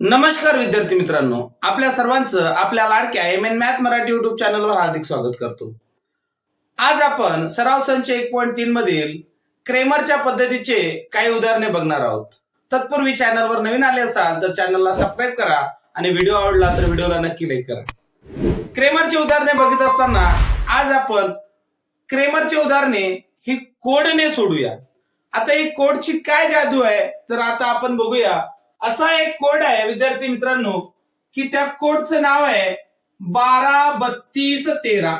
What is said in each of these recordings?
नमस्कार विद्यार्थी मित्रांनो आपल्या सर्वांचं आपल्या लाडक्या M N math Marathi YouTube चॅनलवर हार्दिक स्वागत करतो. आज आपण सराव संच एक पॉईंट तीन मधील क्रेमरच्या पद्धतीचे काही उदाहरणे बघणार आहोत. तत्पूर्वी चॅनलवर नवीन आले असाल तर चॅनलला सबस्क्राईब करा आणि व्हिडिओ आवडला तर व्हिडिओला नक्की लाईक करा. क्रेमरची उदाहरणे बघत असताना आज आपण क्रेमरची उदाहरणे ही कोडने सोडूया. आता ही कोडची काय जादू आहे तर आता आपण बघूया असा एक कोड आहे विद्यार्थी मित्रांनो की त्या कोडचं नाव आहे बारा बत्तीस तेरा.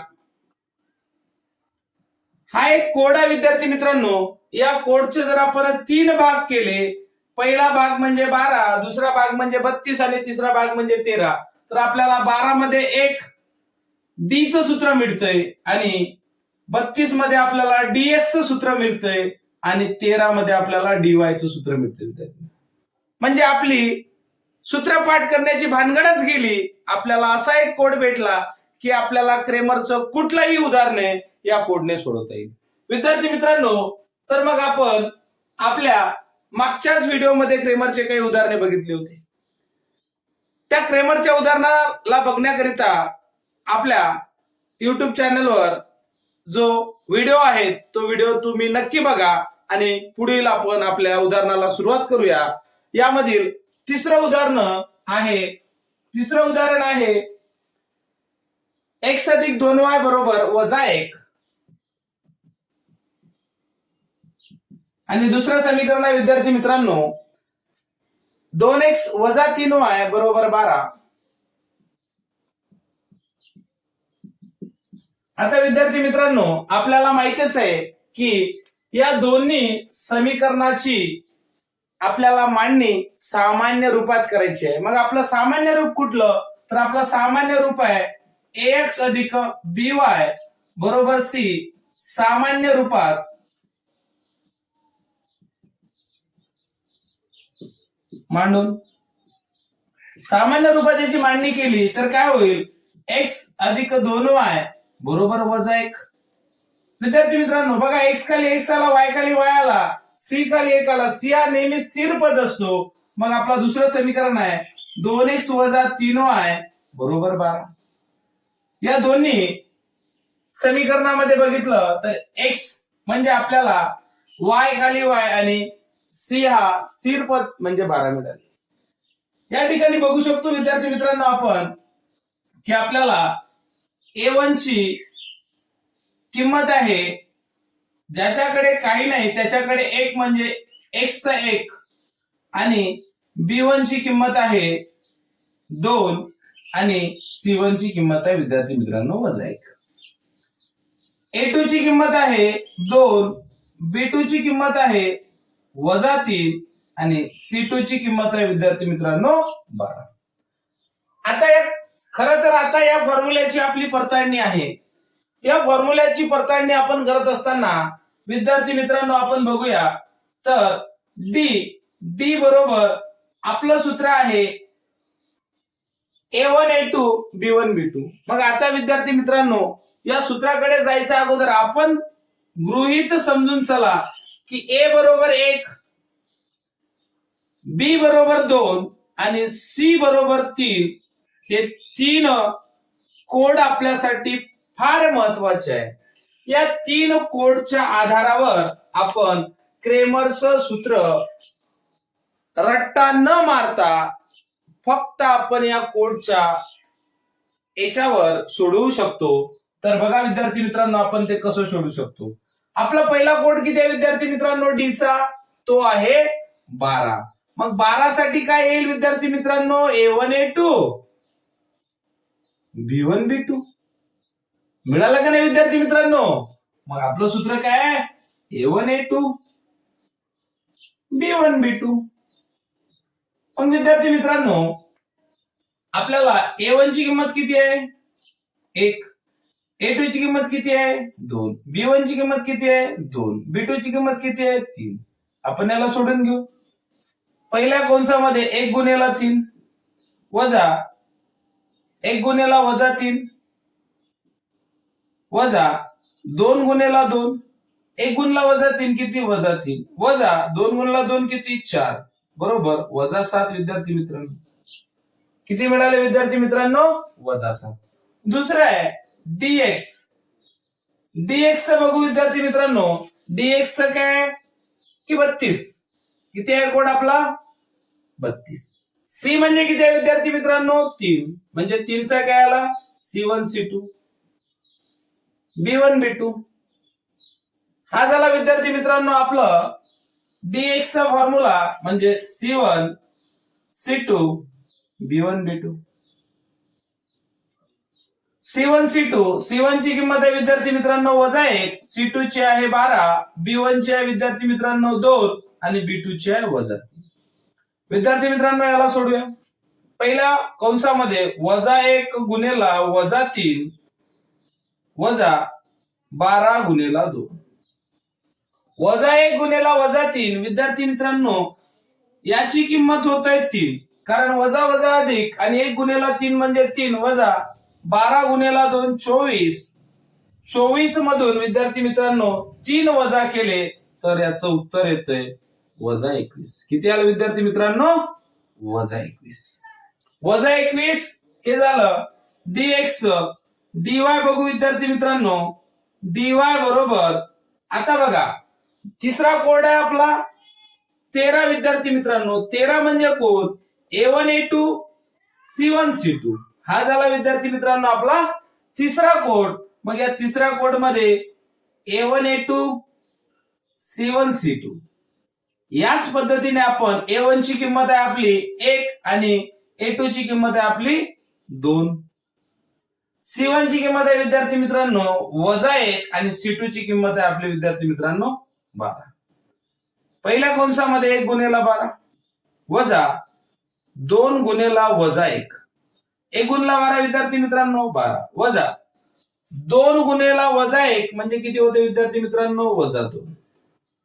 हा एक कोड आहे विद्यार्थी मित्रांनो या कोडचे जर आपण तीन भाग केले पहिला भाग म्हणजे बारा दुसरा भाग म्हणजे बत्तीस आणि तिसरा भाग म्हणजे तेरा तर आपल्याला बारा मध्ये एक डी सूत्र मिळतंय आणि बत्तीसमध्ये आपल्याला डीएक्स चं सूत्र मिळतंय आणि तेरा मध्ये आपल्याला डीवायचं सूत्र मिळतंय. म्हणजे आपली सूत्रपाठ करण्याची भानगडच गेली. आपल्याला असा एक कोड भेटला की आपल्याला क्रेमरचं कुठलंही उदाहरणे या कोडने सोडवता येईल. विद्यार्थी मित्रांनो तर मग आपण आपल्या मागच्याच व्हिडिओमध्ये क्रेमरचे काही उदाहरणे बघितली होती. त्या क्रेमरच्या उदाहरणाला बघण्याकरिता आपल्या युट्यूब चॅनलवर जो व्हिडिओ आहे तो व्हिडिओ तुम्ही नक्की बघा आणि पुढील आपण आपल्या उदाहरणाला सुरुवात करूया. यामधील तिसरं उदाहरण आहे. तिसरं उदाहरण आहे. एक्स अधिक दोन वाय बरोबर वजा एक. आणि दुसरं समीकरण आहे विद्यार्थी मित्रांनो दोन एक्स वजा तीन वाय बरोबर बारा. आता विद्यार्थी मित्रांनो आपल्याला माहितीच आहे की या दोन्ही समीकरणाची आपल्याला मांडणी सामान्य रूपात करायची आहे. मग आपलं सामान्य रूप कुठलं? तर आपलं सामान्य रूप आहे एक्स अधिक बी वाय बरोबर सी सामान्य रूपात मांडून. सामान्य रूपात याची मांडणी केली तर काय होईल? एक्स अधिक दोन वाय बरोबर वजा एक. विद्यार्थी मित्रांनो बघा एक्स खाली एक्स आला वाय खाली वाय आला. सी खाली एक आला. सी हा नेहमी स्थिर पद असतो. मग आपला दुसरं समीकरण आहे. दोन एक्स वजा तीन आहे. बरोबर बारा. या दोन्ही समीकरणामध्ये बघितलं तर एक्स म्हणजे आपल्याला वाय खाली वाय आणि सी हा स्थिर पद म्हणजे बारा मिळाले. या ठिकाणी बघू शकतो विद्यार्थी मित्रांनो आपण की आपल्याला ए वन ची किंमत आहे ज्याच्याकडे काही नाही त्याच्याकडे एक म्हणजे एक्स एक. आणि बी वन ची किंमत आहे दोन आणि सी वन ची किंमत आहे विद्यार्थी मित्रांनो वजा एक. ए टू ची किंमत आहे दोन बी टू ची किंमत आहे वजा तीन आणि सी टू ची किंमत आहे विद्यार्थी मित्रांनो बारा. आता या खर तर आता या फॉर्म्युल्याची आपली पडताळणी आहे. या फॉर्म्युल्याची पडताळणी आपण करत असताना विद्यार्थी मित्रांनो आपण बघूया. तर डी डी बरोबर आपलं सूत्र आहे A one A two B one B two मग आता विद्यार्थी मित्रांनो या सूत्राकडे जायच्या अगोदर आपण गृहित समजून चला की ए बरोबर एक बी बरोबर दोन आणि सी बरोबर तीन हे तीन कोड आपल्यासाठी फार महत्त्वाचे आहे. या तीन कोडच्या आधारावर आपण क्रेमरचं सूत्र रट्टा न मारता फक्त आपण या कोडच्या याच्यावर सोडवू शकतो. तर बघा विद्यार्थी मित्रांनो आपण ते कसं सोडू शकतो? आपला पहिला कोड किती आहे विद्यार्थी मित्रांनो? डीचा तो आहे बारा. मग बारा साठी काय येईल विद्यार्थी मित्रांनो? A one A two B one B two मिळालं का नाही विद्यार्थी मित्रांनो? मग आपलं सूत्र काय A one A two B one B two मग विद्यार्थी मित्रांनो आपल्याला ए वन ची किंमत किती आहे? एक. ए टू ची किंमत किती आहे? दोन. बी वन ची किंमत किती आहे? दोन. बी टू ची किंमत किती आहे? तीन. आपण याला सोडून घेऊ. पहिल्या कोणसामध्ये एक गुन्ह्याला तीन. वजा एक गुन्ह्याला वजा तीन. वजा दोन गुन्ह्याला दोन एक गुणला वजा तीन किती? वजा तीन. वजा दोन गुणला दोन किती? चार. बरोबर? वजा सात विद्यार्थी मित्रांनो. किती मिळाले विद्यार्थी मित्रांनो? वजा सात. दुसरं आहे डीएक्स डीएक्स बघू विद्यार्थी मित्रांनो. डीएक्स काय की बत्तीस. किती आहे कोड आपला? बत्तीस. सी म्हणजे किती आहे विद्यार्थी मित्रांनो? तीन. म्हणजे तीनचा काय आला? C one C two B one B two हा झाला विद्यार्थी मित्रांनो आपलं डीएक्स चा फॉर्म्युला म्हणजे C one C two B one B two C one C two C one ची किंमत आहे विद्यार्थी मित्रांनो वजा एक सी टू ची आहे बारा बी वन ची आहे विद्यार्थी मित्रांनो दोन आणि बी टू ची आहे वजा विद्यार्थी मित्रांनो याला सोडूया. पहिल्या कंसामध्ये वजा एक गुन्हेला वजा तीन वजा बारा गुन्हेला दोन. वजा एक गुन्हेला वजा तीन. विद्यार्थी मित्रांनो याची किंमत होत आहे तीन. कारण वजा वजा अधिक आणि एक गुन्हेला तीन म्हणजे तीन. वजा बारा गुन्हेला दोन चोवीस. चोवीस मधून विद्यार्थी मित्रांनो तीन वजा केले तर याचं उत्तर येतंय वजा एकवीस. किती आलं विद्यार्थी मित्रांनो? वजा एकवीस. वजा एकवीस हे झालं. डी एक्स डीवाय बघू विद्यार्थी मित्रांनो. डीवाय बरोबर. आता बघा. तिसरा कोड आहे आपला. तेरा विद्यार्थी मित्रांनो. तेरा म्हणजे कोण? A one A two C one C two हा झाला विद्यार्थी मित्रांनो आपला तिसरा कोड. मग या तिसऱ्या कोडमध्ये A one A two C one C two याच पद्धतीने आपण ए वन ची किंमत आहे आपली एक आणि ए टू ची किंमत आहे आपली दोन. सी वन ची किंमत आहे विद्यार्थी मित्रांनो. वजा एक आणि सी टू ची किंमत आहे आपली विद्यार्थी मित्रांनो बारा. पहिल्या कोणसामध्ये एक गुन्हेला बारा. वजा दोन गुन्हेला वजा एक. एक गुणला बारा विद्यार्थी मित्रांनो बारा. वजा दोन गुन्हेला वजा एक म्हणजे किती होते विद्यार्थी मित्रांनो वजा दोन.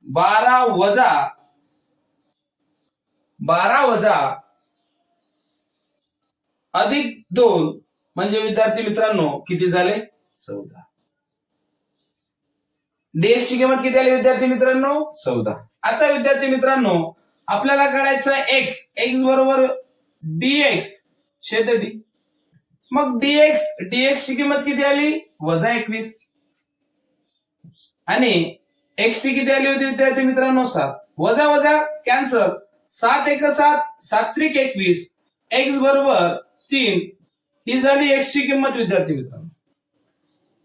बारा वजा बारा वजा अधिक दोन म्हणजे विद्यार्थी मित्रांनो किती झाले? चौदा. डीएक्स ची किंमत किती आली विद्यार्थी मित्रांनो? चौदा. आता विद्यार्थी मित्रांनो आपल्याला काढायचं एक्स एक्स बरोबर डीएक्स छेद डी मग डीएक्स डीएक्स ची किंमत किती आली? वजा एकवीस. आणि एक्स ची किती आली होती विद्यार्थी मित्रांनो? सात. वजा वजा कॅन्सल सात एक सात सात त्रिक एकवीस. एक्स बरोबर तीन ही झाली एक्सची किंमत विद्यार्थी मित्रांनो.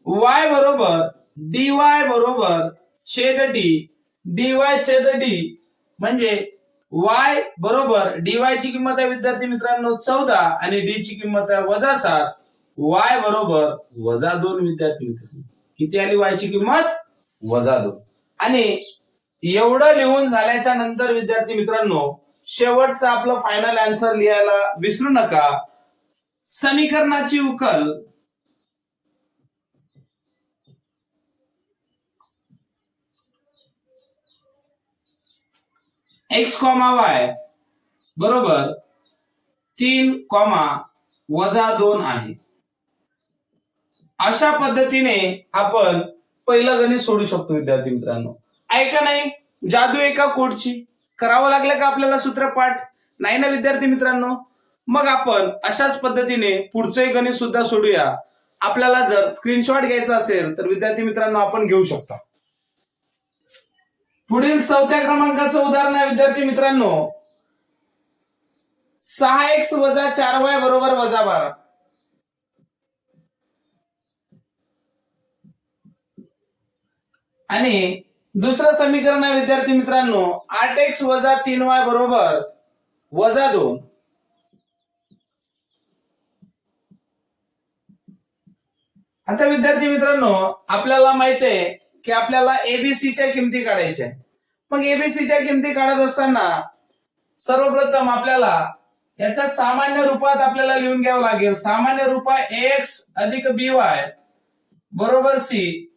वाय बरोबर डी वाय बरोबर छेद डी डी वाय छेद डी म्हणजे वाय बरोबर डी वाय ची किंमत आहे विद्यार्थी मित्रांनो चौदा आणि डी ची किंमत आहे वजा सात. वाय बरोबर वजा दोन विद्यार्थी मित्रांनो. किती आली वाय ची किंमत? वजा दोन. आणि एवढं लिहून झाल्याच्यानंतर विद्यार्थी मित्रांनो शेवटचं आपलं फायनल आन्सर लिहायला विसरू नका. समीकरणाची उकल. एक्स कॉमा वाय बरोबर? तीन कॉमा वजा दोन आहे. अशा पद्धतीने आपण पहिलं गणित सोडू शकतो विद्यार्थी मित्रांनो. ऐका नाही? जादू एका कोडची. करावं लागलं का आपल्याला सूत्रपाठ? नाही ना विद्यार्थी मित्रांनो? मग आपण अशाच पद्धतीने पुढचंही गणित सुद्धा सोडूया. आपल्याला जर स्क्रीनशॉट घ्यायचा असेल तर विद्यार्थी मित्रांनो आपण घेऊ शकता. पुढील चौथ्या क्रमांकाचं उदाहरण आहे विद्यार्थी मित्रांनो. सहा एक्स वजा चार वाय बरोबर वजा बारा. आणि दुसरं समीकरण आहे विद्यार्थी मित्रांनो आठ एक्स वजा तीन वाय बरोबर वजा दोन. आता विद्यार्थी मित्रांनो आपल्याला माहीत आहे की आपल्याला एबीसीच्या किमती काढायच्या मग एबीसीच्या किमती काढत असताना सर्वप्रथम आपल्याला याच्या सामान्य रूपात आपल्याला लिहून घ्यावं लागेल. सामान्य रूपात एक्स अधिक बी वाय बरोबर सी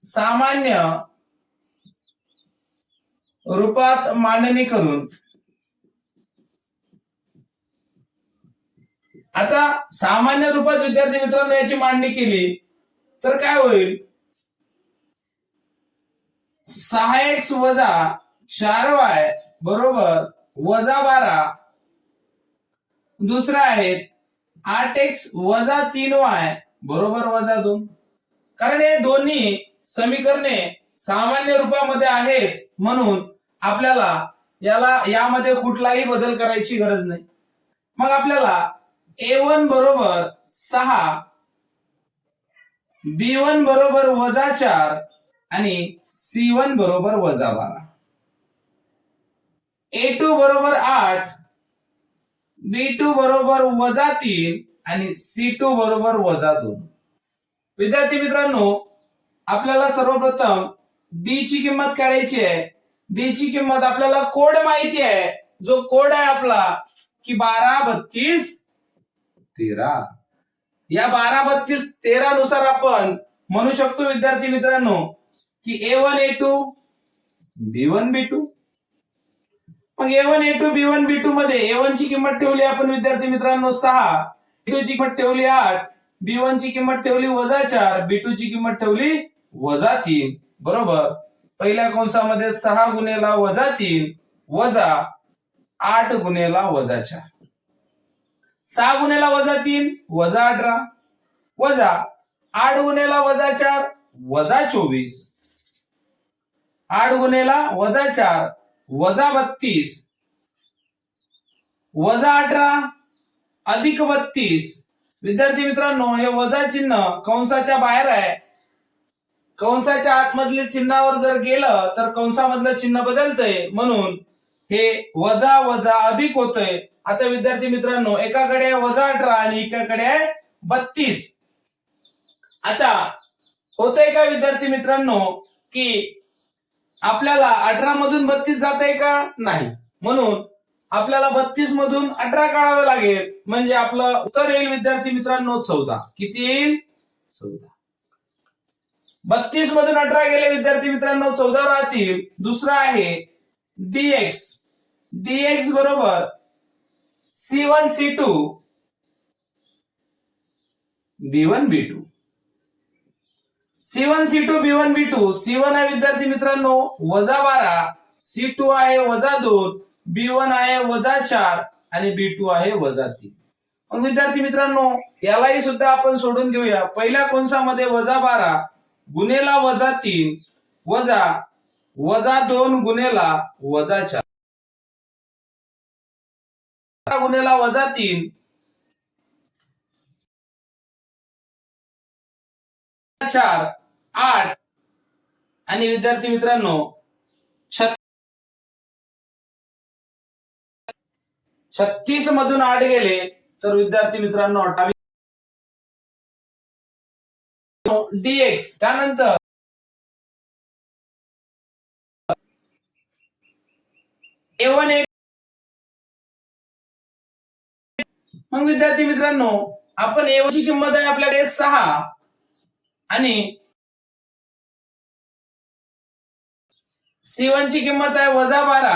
सामान्य रूपात मांडणी करून. आता सामान्य रूपात विद्यार्थी मित्रांनो याची मांडणी केली. तर काय होईल? सहा एक्स वजा चार वाय बरोबर वजा बारा. दुसरा आहे आठ एक्स वजा तीन वाय बरोबर वजा दोन. कारण हे दोन्ही समीकरणे सामान्य रूपामध्ये आहेच म्हणून आपल्याला याला यामध्ये कुठलाही बदल करायची गरज नाही. मग आपल्याला ए वन बरोबर सहा बी वन बरोबर वजा चार आणि सी वन बरोबर वजा बारा. ए टू बरोबर आठ बी टू बरोबर वजा तीन आणि सी टू बरोबर वजा दोन. विद्यार्थी मित्रांनो आपल्याला सर्वप्रथम डी ची किंमत काढायची आहे. डी ची किंमत आपल्याला कोड माहिती आहे. जो कोड आहे आपला की बारा बत्तीस तेरा. या बारा बत्तीस तेरा नुसार आपण म्हणू शकतो विद्यार्थी मित्रांनो की A one A two B one B two मग A one A two B one B two मध्ये ए वन ची किंमत ठेवली आपण विद्यार्थी मित्रांनो सहा. बी टू ची किंमत ठेवली आठ. बी वन ची किंमत ठेवली वजा चार. बी टू ची किंमत ठेवली वजा तीन. बरोबर? पहिल्या कंसामध्ये सहा गुन्हेला वजा तीन वजा आठ गुन्हेला वजा चार. सहा गुन्हेला वजा तीन वजा अठरा. वजा आठ गुन्हेला वजा चार वजा चोवीस. आठ गुन्हेला वजा चार वजा बत्तीस. वजा अठरा अधिक बत्तीस. विद्यार्थी मित्रांनो हे वजा चिन्ह कंसाच्या बाहेर आहे. कंसाच्या आतमधल्या चिन्हावर जर गेलं तर कंसामधलं चिन्ह बदलतंय. म्हणून हे वजा वजा अधिक होतंय. आता विद्यार्थी मित्रांनो एकाकडे वजा अठरा आणि एकाकडे बत्तीस. आता होतंय का विद्यार्थी मित्रांनो की आपल्याला अठरा मधून बत्तीस जात आहे का? नाही. म्हणून आपल्याला बत्तीस मधून अठरा काढावं लागेल. म्हणजे आपलं उत्तर येईल विद्यार्थी मित्रांनो चौदा. किती येईल? चौदा. बत्तीस मधून अठरा गेले विद्यार्थी मित्रांनो चौदा राहतील. दुसरा आहे डीएक्स डीएक्स बरोबर C one C two B one B two C one C two B one B two C one आहे विद्यार्थी मित्रांनो वजा बारा. सी टू आहे वजा दोन. बी वन आहे वजा चार. आणि बी टू आहे वजा तीन. मग विद्यार्थी मित्रांनो यालाही सुद्धा आपण सोडून घेऊया. पहिल्या कोणसामध्ये वजा बारा गुन्हेला वजा तीन वजा वजा दोन गुन्हेला वजा चार. गुन्हेला वजा तीन. चार आठ. आणि विद्यार्थी मित्रांनो छत्तीस मधून आठ गेले तर विद्यार्थी मित्रांनो अठ्ठावीस. डीएक्स त्यानंतर ए वन मग विद्यार्थी मित्रांनो आपण एवढी ची किंमत आहे आपल्याकडे सहा. आणि सी वन ची किंमत आहे वजा बारा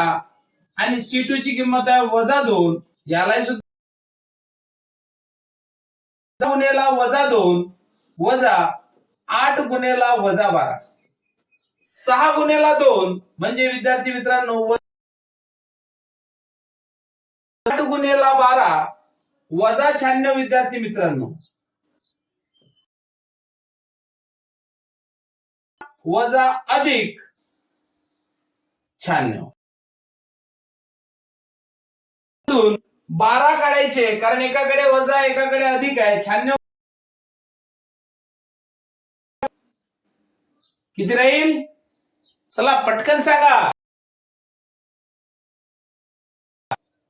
आणि सी टू ची किंमत आहे वजा दोन. यालाही सुद्धा गुन्हेला वजा दोन वजा आठ गुन्हेला वजा बारा. सहा गुन्हेला दोन म्हणजे विद्यार्थी मित्रांनो आठ गुन्हेला बारा. वजा शहाण्णव विद्यार्थी मित्रांनो. वजा अधिक शहाण्णव. बारा काढायचे कारण एकाकडे वजा एकाकडे अधिक आहे. शहाण्णव किती राहील? चला पटकन सांगा.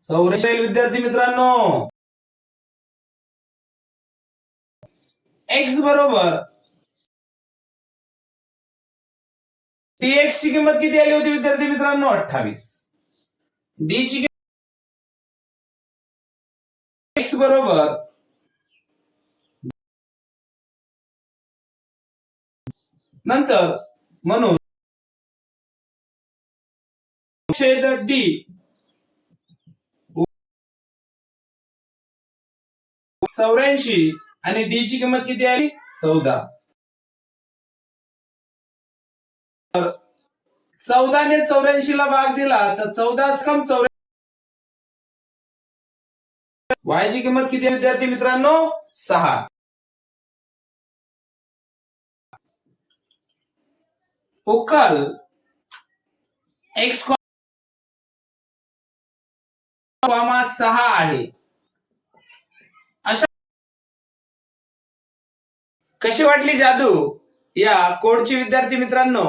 चौऱ्याऐंशी विद्यार्थी मित्रांनो. एक्स बरोबर. टी एक्स ची किंमत किती आली होती विद्यार्थी मित्रांनो? अठ्ठावीस. डी ची एक्स बरोबर. नंतर म्हणून छेद डी चौऱ्याऐंशी. आणि डी ची किंमत किती आली? चौदा. चौदाने चौऱ्याऐंशी ला भाग दिला तर चौदा कम चौऱ्या वायची किंमत किती विद्यार्थी मित्रांनो? सहा. उकल. एक्स कॉमा सहा आहे अशा कशी वाटली जादू? या कोडची विद्यार्थी मित्रांनो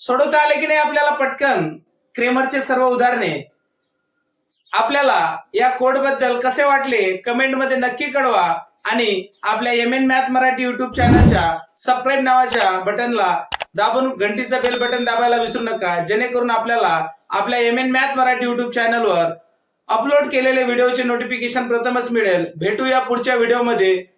सोडवता आले की नाही आपल्याला पटकन? क्रेमरचे सर्व उदाहरणे. आपल्याला या कोडबद्दल कसे वाटले? कमेंटमध्ये नक्की कळवा. आणि आपल्या M N math Marathi YouTube चॅनलच्या सबस्क्राईब नावाच्या बटनला दाबून घंटीचं बेल बटन दाबायला विसरू नका. जेणेकरून आपल्याला आपल्या M N math Marathi YouTube चॅनलवर अपलोड केलेले व्हिडिओचे नोटिफिकेशन प्रथमच मिळेल. भेटूया पुढच्या व्हिडिओमध्ये